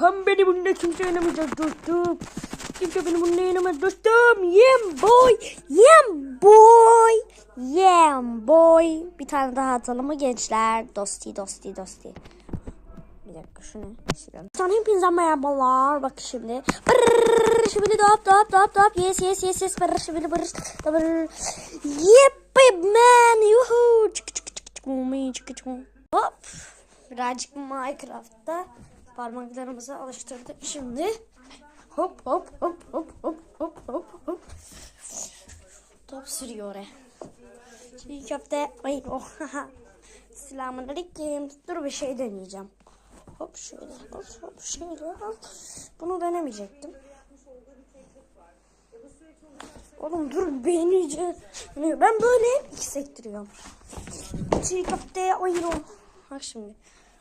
Pam beni bununla kimse yenemeyecek dostum. Kimse beni bununla yenemez dostum. Yem boy. Yem boy. Yem boy. Bir tane daha atalım mı gençler? Dosti dosti dosti. Bir dakika şunu silelim. Sana hepinize merhabalar. Bak şimdi. Brrrr, şimdi dop dop dop dop. Yes yes yes yes. Brrrr, şimdi brrrr. Brrrr. Yippee man. Yuhu. Çık çık çık çık. Umi, çık çık. Hop. Birazcık Minecraft'ta Parmaklarımızı alıştırdık şimdi. Hop hop hop hop hop hop hop hop. Top sürüyor oraya. Çiğ köfte. Ay oh. Selamun aleyküm. Dur bir şey deneyeceğim. Hop şöyle hop hop şöyle hop. Bunu denemeyecektim. Oğlum dur beğeneceğim. Ben böyle iki sektiriyorum. Çiğ köfte ayırıyorum. Bak şimdi.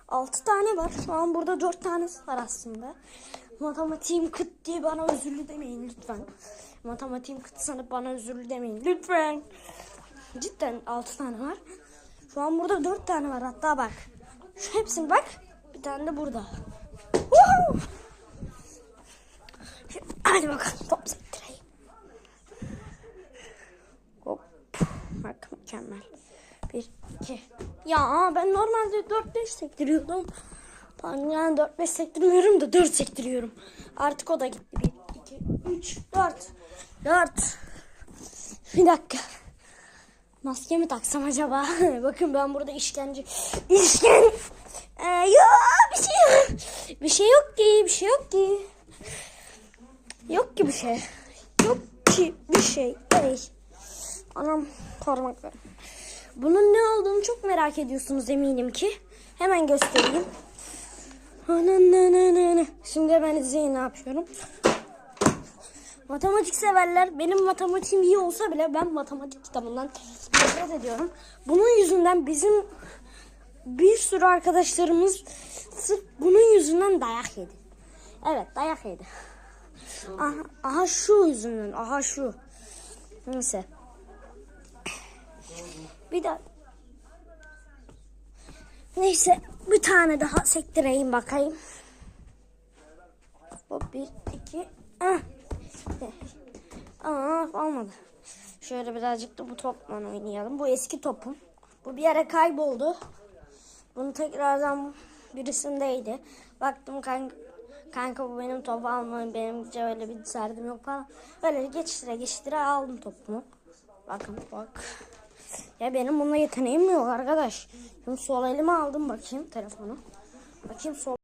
6 tane var. Şu an burada 4 tanesi var aslında. Matematiğim kıt diye bana özürlü demeyin lütfen. Matematiğim kıt sanıp bana özürlü demeyin lütfen. Cidden 6 tane var. Şu an burada 4 tane var hatta bak. Şu hepsini bak. Bir tane de burada. Woohoo! Hadi bakalım top sektireyim. Hop. Bak mükemmel. Bir, iki. Ya ben normalde 4-5 sektiriyordum. Ben yani 4-5 sektirmiyorum da 4 sektiriyorum. Artık o da gitti. 1, 2, 3, 4. 4. Bir dakika. Maske mi taksam acaba? Bakın ben burada işkence... İşkence... Ee, yok bir şey yok. Bir şey yok ki. Bir şey yok ki. Yok ki bir şey. Yok ki bir şey. Ey. Anam parmaklarım. Bunun ne olduğunu çok merak ediyorsunuz eminim ki. Hemen göstereyim. Şimdi ben izleyin ne yapıyorum. Matematik severler benim matematiğim iyi olsa bile ben matematik kitabından nefret ediyorum. Bunun yüzünden bizim bir sürü arkadaşlarımız sırf bunun yüzünden dayak yedi. Evet dayak yedi. Aha, aha şu yüzünden aha şu. Neyse. Bir daha. Neyse bir tane daha sektireyim bakayım. Hop bir iki. Ah. Aa olmadı. Şöyle birazcık da bu topla oynayalım. Bu eski topum. Bu bir yere kayboldu. Bunu tekrardan birisindeydi. Baktım kanka, kanka bu benim topu almayın. Benim öyle bir derdim yok falan. Böyle geçiştire geçiştire aldım topumu. Bakın bak. Ya benim bununla yeteneğim yok arkadaş. Şimdi sol elime aldım bakayım telefonu. Bakayım sol